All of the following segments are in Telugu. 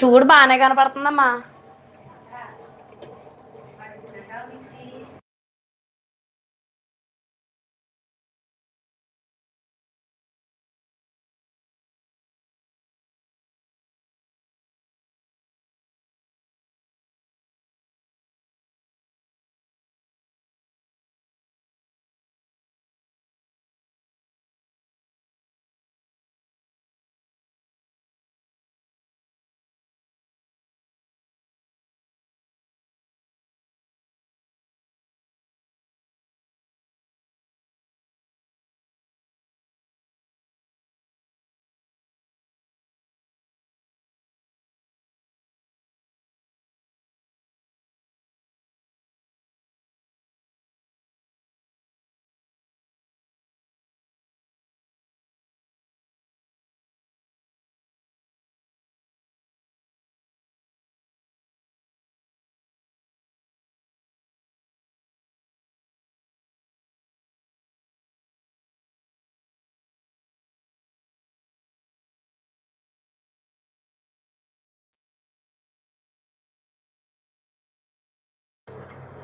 చూడు బాగానే కనపడుతుందమ్మా.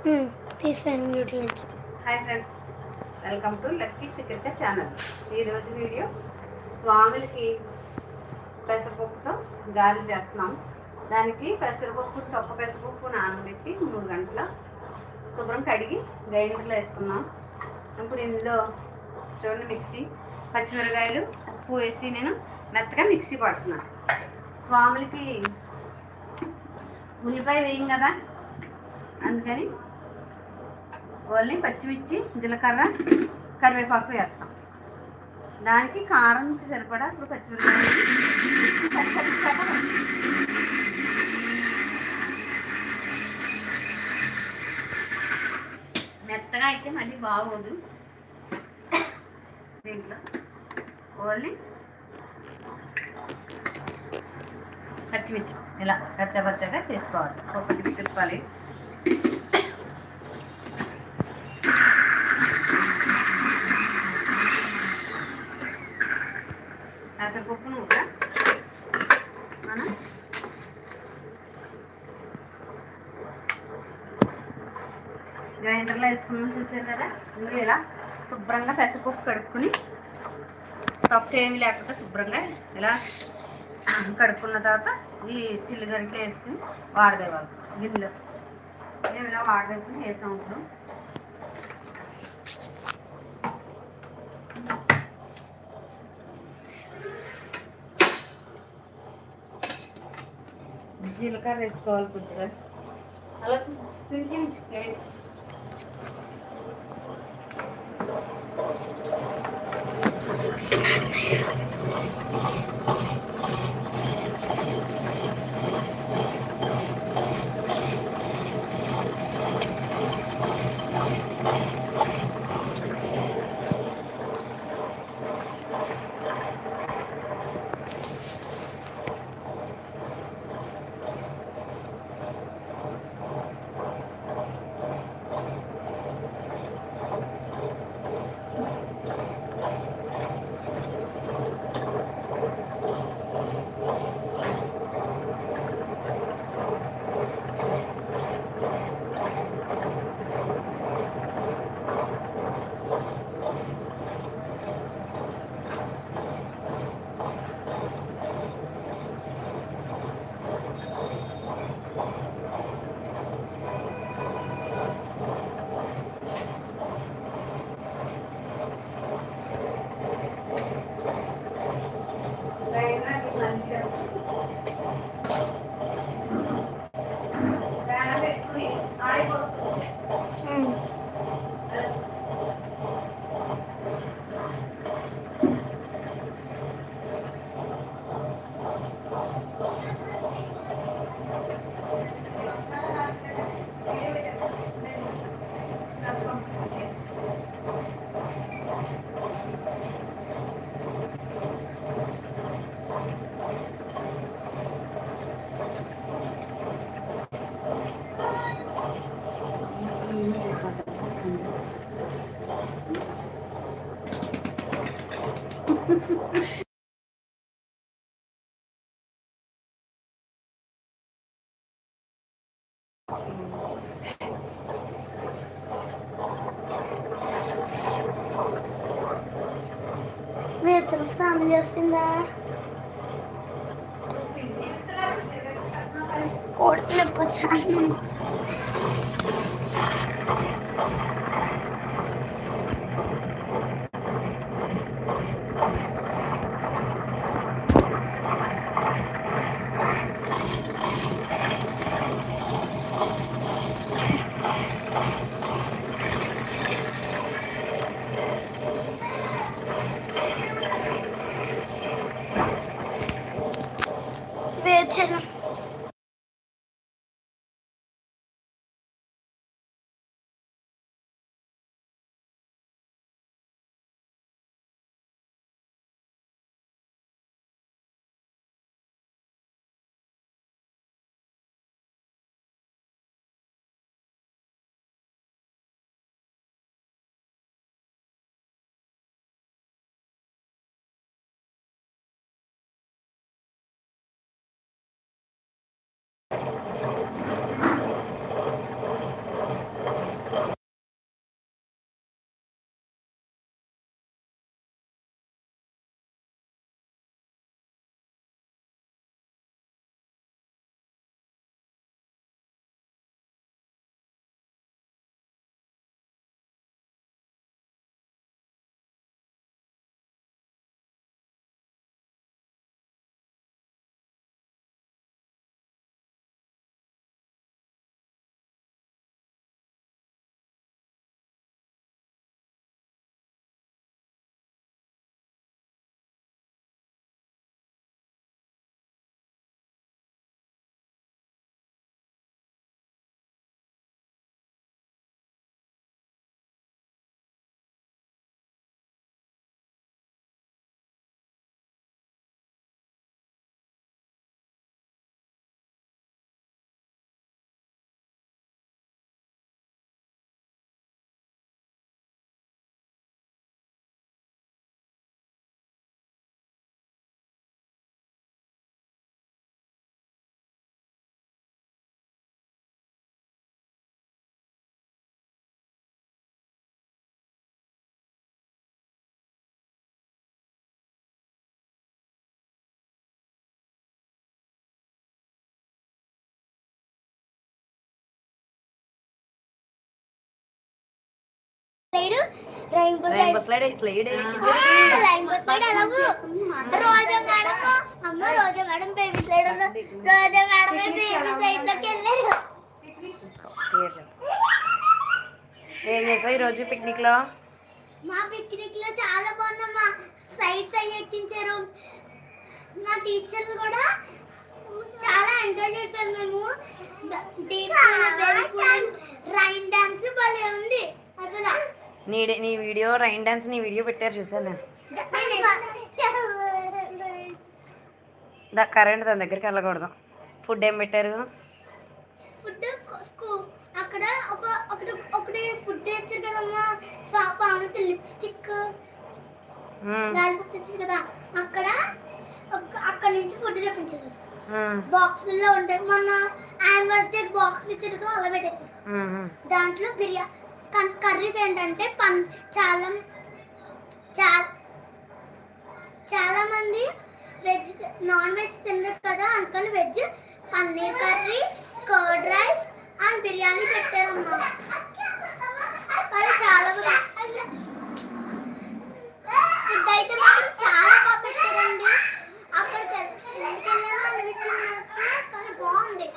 తీసాను hi friends welcome to lucky chicken channel ఈరోజు వీడియో స్వాములకి పెసరపప్పుతో గారెలు చేస్తున్నాం. దానికి పెసరపప్పు తొక్క పెసరపప్పు నానబెట్టి మూడు గంటల శుభ్రం కడిగి గ్రైండర్లో వేసుకున్నాం. ఇప్పుడు ఇందులో చూడండి మిక్సీ పచ్చిమిరకాయలు ఉప్పు వేసి నేను మెత్తగా మిక్సీ పడుతున్నాను. స్వాములకి ఉల్లిపాయ వేయం కదా? అందుకని ఓన్లీ పచ్చిమిర్చి జీలకర్ర కరివేపాకు వేస్తాం. దానికి కారం సరిపడా ఇప్పుడు పచ్చిమిరపకాయలు మెత్తగా అయితే మళ్ళీ బాగోదు. దీంట్లో ఓన్లీ పచ్చిమిర్చి. ఇలా కచ్చపచ్చగా చేసుకోవాలి. ఒకటి తిప్పాలి పెసరపప్పును కూడా మనం గ్రైండర్లో వేసుకున్నాం చూసారు కదా? ఇందులో ఇలా శుభ్రంగా పెసరపప్పు కడుక్కుని తప్పు ఏమి లేకుండా శుభ్రంగా ఇలా కడుక్కున్న తర్వాత ఈ చిల్లిగరిట్లో వేసుకుని వాడదేవాళ్ళు గిన్నెలో. మేము ఇలా వాడదేసుకుని వేసాం ఇప్పుడు. జీలకర్ర వేసుకోవాలి కొద్దిగా. అలా చూపించి Ve taraftan resimler. Orada bacağım. Rainbow side slide slide rainbow side అలాగూ రోజా మేడం అమ్మ Roja madam baby side Roja madam baby సైడ్లోకి వెళ్ళారు ఏం చేసావు ఈరోజు పిక్నిక్లో మా పిక్నిక్లో చాలా బాగుందమ్మా సైట్స్ అయ్యి ఎక్కించారు. మా టీచర్లు కూడా చాలా ఎంజాయ్ చేశాం మేము. రైన్ డాన్స్ భలే ఉంది. అసలు నీ నీ వీడియో రైన్ డాన్స్ నీ వీడియో పెట్టారు చూసాను నేను. కరెంట్ దాని దగ్గరికి వెళ్ళకూడదు. ఫుడ్ ఏం పెట్టారు? అక్కడ ఒక ఒకటి ఒకటి ఫుడ్ కదమ్మా. లిప్స్టిక్. లాలిపాప్ కదా. అక్కడ నుంచి ఫుడ్ తెప్పించారు. మ్మ్. బాక్సుల్లో ఉంటాయి మొన్న యానివర్సరీ బాక్స్ ఇచ్చారు అలా పెట్టేసారు. దాంట్లో బిర్యానీ కర్రీస్ ఏంటంటే పన్ చాలా చాలా చాలామంది వెజ్ నాన్ వెజ్ తినరు కదా అందుకని veg paneer curry curd rice and biryani పెట్టారమ్మా కానీ చాలా బాగా ఫుడ్ అయితే మాత్రం చాలా బాగా పెట్టారండి అక్కడికి వెళ్ళి వెళ్ళాను అనిపించింది నాకు కానీ బాగుంది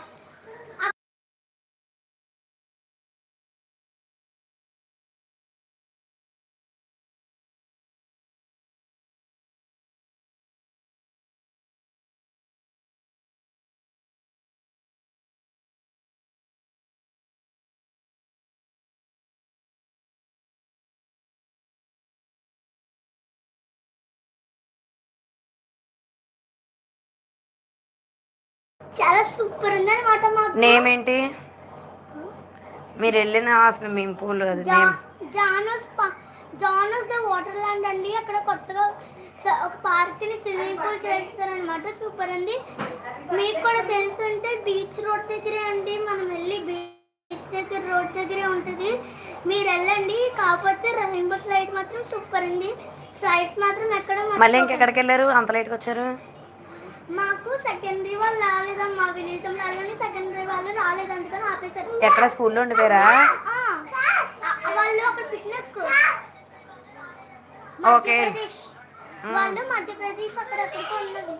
చాలా సూపర్ ఉంది అనమాట మాకు. నేమ్ ఏంటి మీరు వెళ్ళిన ఆ స్విమ్మింగ్ పూల్ అది నేమ్ జానస్ పా- జానస్ ద వాటర్ ల్యాండ్ అండి. అక్కడ కొత్తగా ఒక పార్క్ని స్విమ్మింగ్ పూల్ చేస్తారనమాట సూపర్ ఉంది. మీకు కూడా తెలుసుంటే బీచ్ రోడ్ దగ్గరే అండి. మనం వెళ్ళి బీచ్ దగ్గర రోడ్ దగ్గరే ఉంటుంది. మీరు వెళ్ళండి. కాకపోతే రెయిన్బో స్లైడ్ మాత్రం సూపర్ ఉంది. స్లైడ్స్ మాత్రం ఎక్కడ మళ్ళీ ఇంకెక్కడికి వెళ్ళారు? అంత లేట్కి వచ్చారు? మాకు సెకండరీ వాళ్ళు రాలేదమ్మా వినీతం రాలని సెకండరీ వాళ్ళు రాలేదు. అందుకని ఆపేశారు. ఎక్కడ? స్కూల్లో ఉండిపోయారా? వాళ్ళు అక్కడ పిక్నిక్ ఓకే. వాళ్ళు మధ్యప్రదేశ్ అక్కడ ఎక్కడికో ఉన్నది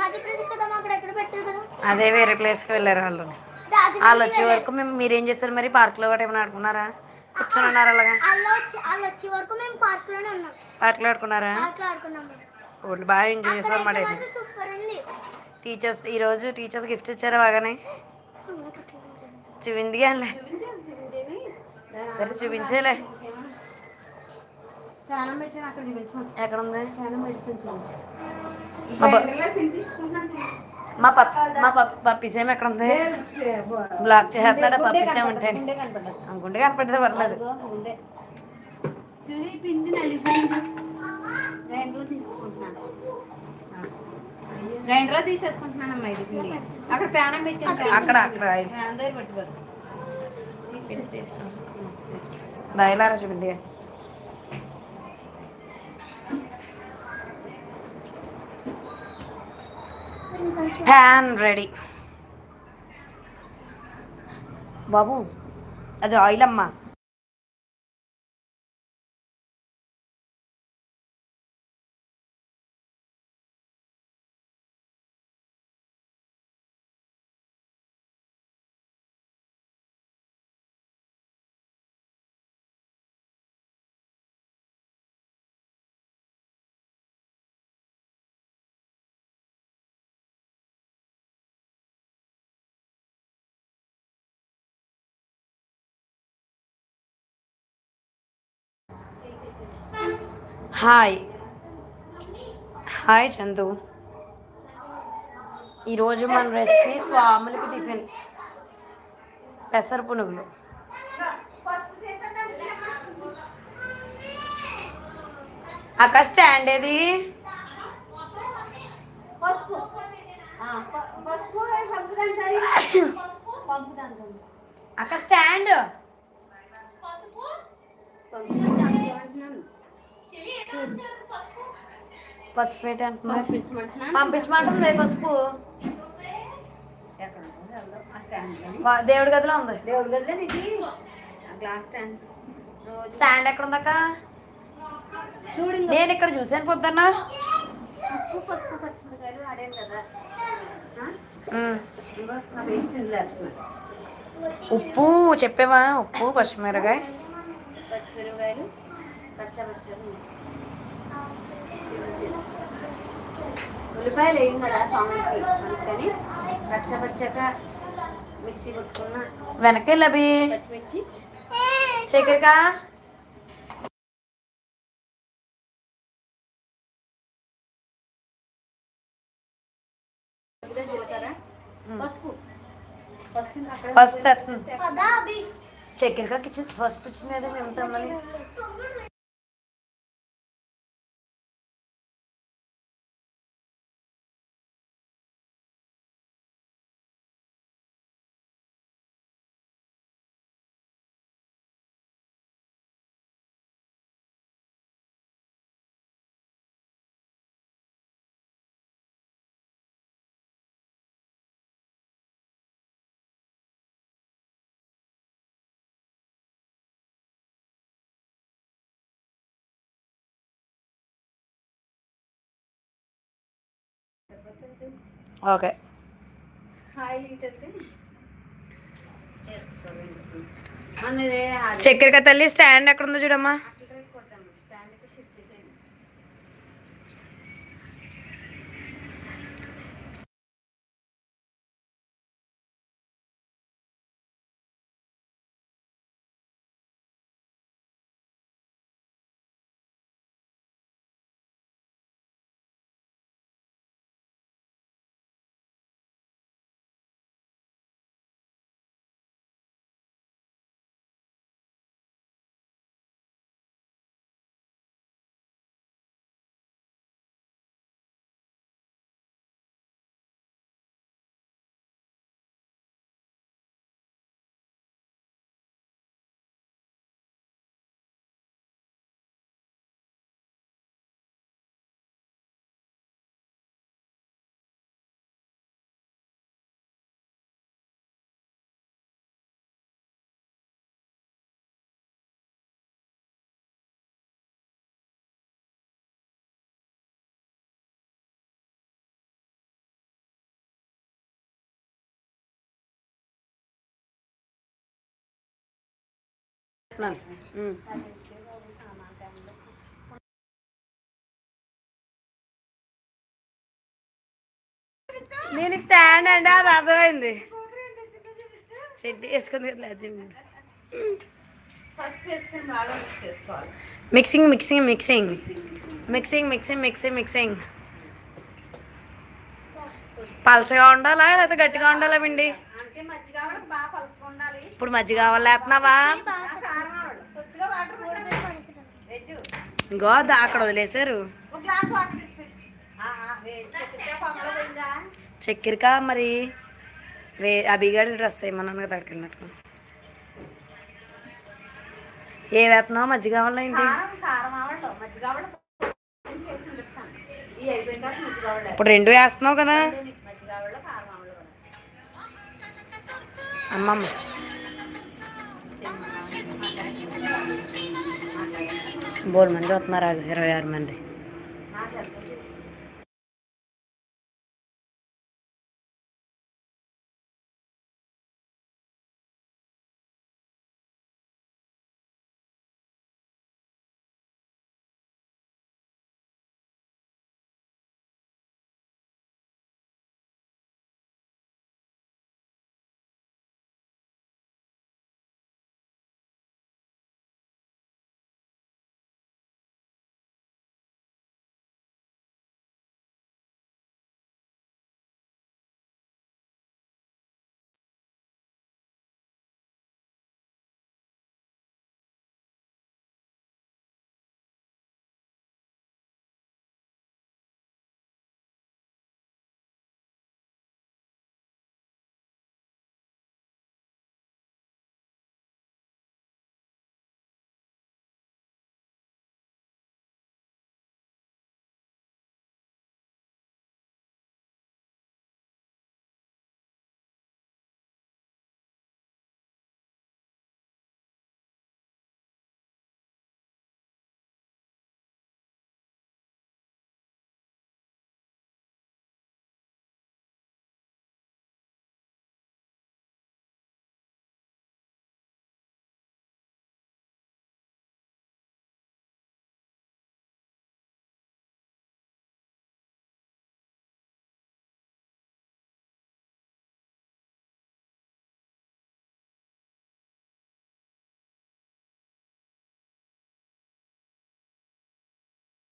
మధ్యప్రదేశ్ కదా అక్కడ ఎక్కడ పెట్టారు కదా? అదే వేరే ప్లేస్కి వెళ్ళారు వాళ్ళు. వాళ్ళు వచ్చే వరకు మేము మీరేం చేస్తారు మరి? పార్క్లో కూడా ఏమైనా ఆడుకున్నారా? కూర్చొని ఉన్నారు అలాగా? వాళ్ళు వచ్చి వాళ్ళు వచ్చే వరకు మేము పార్క్లోనే ఉన్నాం. పార్క్లో ఆడుకున్నారా? పార్క్లో ఆడుకున్నాం మేము. వాళ్ళు బాగా ఎంజాయ్ చేస్తారు అన్నమాట అక్కడైతే అయితే మాత్రం సూపర్ ఉంది టీచర్స్ ఈరోజు టీచర్స్ గిఫ్ట్స్ ఇచ్చారా బాగానే. చూపింది కానీ సరే చూపించేలే. చాలా మెడిసిన్ అక్కడ చూపించు ఎక్కడ ఉంది చాలా మెడిసిన్ చూపించు మా బ- పిన్ తీసుకుంటాను చూపించు. మా పప్ మా పప్ పప్పిసేం ఎక్కడ ఉంది బ్లాక్ చేస్తాడా పప్పిసేం ఉంటే గుండె. కనపడ్డది. గుండె కనపడితే పర్లేదు అదిగో గుండె. చూడు ఈ పిండి నలిగిపోయింది గ్రైండర్ తీసుకుంటున్నాను గ్రైండర్ తీసేసుకుంటున్నాను అమ్మా ఇది పిండి అక్కడ ప్యానం పెట్టాను అక్కడ అక్కడ ప్యానం దగ్గర పెట్టుకోరు. బయలారా చూపింది ప్యాన్ రెడీ. బాబు అది ఆయిల్ అమ్మా. హాయ్. హాయ్ చందు. ఈరోజు మన రెసిపీ స్వాములకి టిఫిన్. పెసర పునుగులు అక్క స్టాండ్ ఏది? అక్క స్టాండ్. పసుపు ఏంటి అంటున్నా. పంపించమంటున్నాను. పంపించమంటుంది పసుపు. దేవుడి గదిలో ఉంది. దేవుడి గదిలో గ్లాస్ స్టాండ్. రోజు స్టాండ్ ఎక్కడ ఉందక్క చూడు నేను ఇక్కడ చూసాను పొద్దున్న. ఉప్పు పసుపు పచ్చిమిరకాయలు ఆడాను కదా. ఉప్పు చెప్పేవా? ఉప్పు పచ్చిమిరకాయ. పచ్చిమిరకాయలు ఉల్లిపాయలు వేయం కదా సాంబార్కి అందుకని పచ్చ పచ్చగా మిక్సీ కొట్టుకున్న వెనక్కి వెళ్ళి పచ్చిమిర్చి. చక్కెరకా పసుపు. పసుపు చక్కెరకా కిచెన్ పసుపు ఇచ్చింది కదా మేము తిన్నామని ఓకే. చక్కెరకా తల్లి స్టాండ్ ఎక్కడ ఉందో చూడమ్మా. ఉమ్. దీనికి స్టాండ్ అండి అది అర్థమైంది. చెడ్డి వేసుకుంది mixing mixing mixing mixing mixing mixing mixing పలచగా ఉండాలా లేకపోతే గట్టిగా ఉండాలా పిండి? ఇప్పుడు మజ్జిగ కావాలి వేస్తున్నావా కారం ఆవిడ కొద్దిగా వాటర్ పెట్టండి వెజ్ ఇంకో దా- అక్కడ వదిలేశారు చక్కెరక మరి వే అభిగాడి డ్రెస్ వేయమన్నాను కదా వెళ్ళినట్టు. ఏ వేస్తున్నావు మజ్జిగ కావాలా ఏంటి ఇప్పుడు రెండు వేస్తున్నావు కదా? అమ్మమ్మ. బోల్ మంది వస్తున్నారు ఇరవై ఆరు మంది.